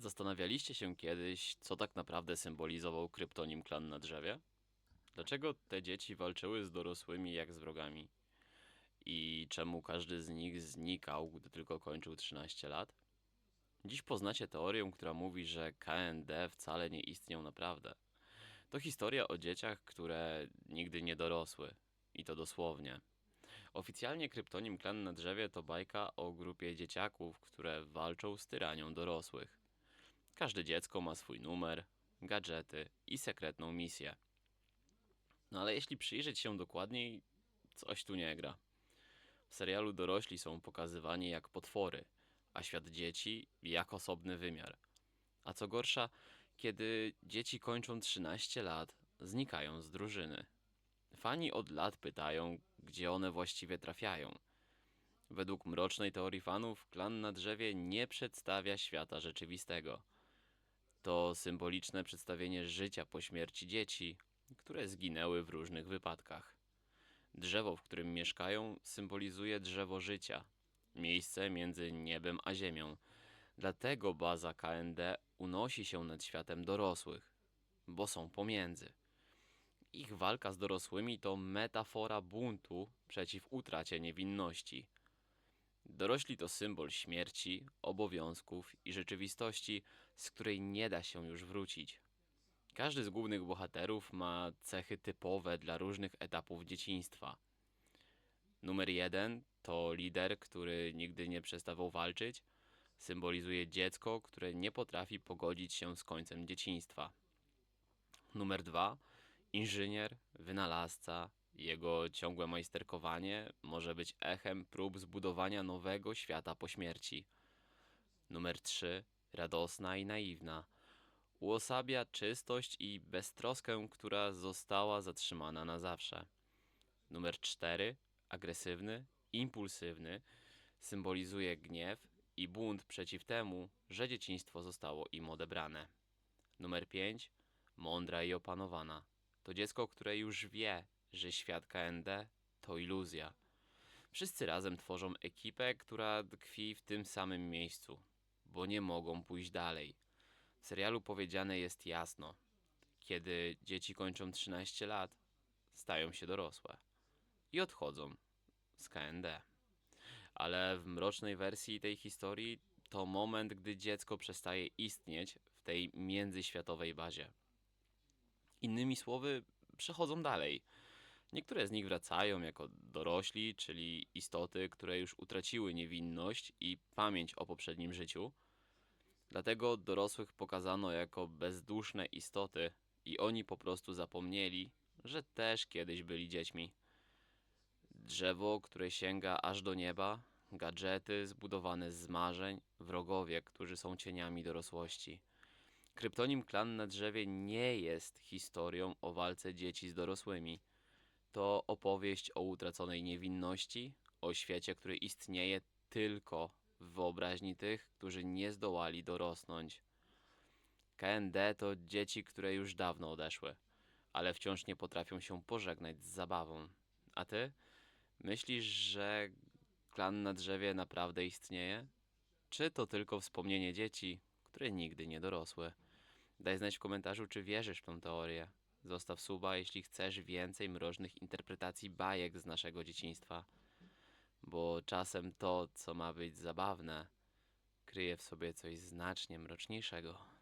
Zastanawialiście się kiedyś, co tak naprawdę symbolizował kryptonim klan na drzewie? Dlaczego te dzieci walczyły z dorosłymi jak z wrogami? I czemu każdy z nich znikał, gdy tylko kończył 13 lat? Dziś poznacie teorię, która mówi, że KND wcale nie istniał naprawdę. To historia o dzieciach, które nigdy nie dorosły. I to dosłownie. Oficjalnie kryptonim Klan na drzewie to bajka o grupie dzieciaków, które walczą z tyranią dorosłych. Każde dziecko ma swój numer, gadżety i sekretną misję. No ale jeśli przyjrzeć się dokładniej, coś tu nie gra. W serialu dorośli są pokazywani jak potwory, a świat dzieci jak osobny wymiar. A co gorsza, kiedy dzieci kończą 13 lat, znikają z drużyny. Fani od lat pytają, gdzie one właściwie trafiają. Według mrocznej teorii fanów, klan na drzewie nie przedstawia świata rzeczywistego. To symboliczne przedstawienie życia po śmierci dzieci, które zginęły w różnych wypadkach. Drzewo, w którym mieszkają, symbolizuje drzewo życia, miejsce między niebem a ziemią. Dlatego baza KND unosi się nad światem dorosłych, bo są pomiędzy. Ich walka z dorosłymi to metafora buntu przeciw utracie niewinności. Dorośli to symbol śmierci, obowiązków i rzeczywistości, z której nie da się już wrócić. Każdy z głównych bohaterów ma cechy typowe dla różnych etapów dzieciństwa. Numer jeden to lider, który nigdy nie przestawał walczyć. Symbolizuje dziecko, które nie potrafi pogodzić się z końcem dzieciństwa. Numer dwa inżynier, wynalazca. Jego ciągłe majsterkowanie może być echem prób zbudowania nowego świata po śmierci. Numer 3. Radosna i naiwna. Uosabia czystość i beztroskę, która została zatrzymana na zawsze. Numer 4. Agresywny, impulsywny. Symbolizuje gniew i bunt przeciw temu, że dzieciństwo zostało im odebrane. Numer 5. Mądra i opanowana. To dziecko, które już wie, że świat KND to iluzja. Wszyscy razem tworzą ekipę, która tkwi w tym samym miejscu, bo nie mogą pójść dalej. W serialu powiedziane jest jasno: kiedy dzieci kończą 13 lat, stają się dorosłe i odchodzą z KND. Ale w mrocznej wersji tej historii to moment, gdy dziecko przestaje istnieć w tej międzyświatowej bazie. Innymi słowy, przechodzą dalej. Niektóre z nich wracają jako dorośli, czyli istoty, które już utraciły niewinność i pamięć o poprzednim życiu. Dlatego dorosłych pokazano jako bezduszne istoty i oni po prostu zapomnieli, że też kiedyś byli dziećmi. Drzewo, które sięga aż do nieba, gadżety zbudowane z marzeń, wrogowie, którzy są cieniami dorosłości. Kryptonim Klan na drzewie nie jest historią o walce dzieci z dorosłymi. To opowieść o utraconej niewinności, o świecie, który istnieje tylko w wyobraźni tych, którzy nie zdołali dorosnąć. KND to dzieci, które już dawno odeszły, ale wciąż nie potrafią się pożegnać z zabawą. A ty? Myślisz, że klan na drzewie naprawdę istnieje? Czy to tylko wspomnienie dzieci, które nigdy nie dorosły? Daj znać w komentarzu, czy wierzysz w tą teorię. Zostaw suba, jeśli chcesz więcej mrocznych interpretacji bajek z naszego dzieciństwa. Bo czasem to, co ma być zabawne, kryje w sobie coś znacznie mroczniejszego.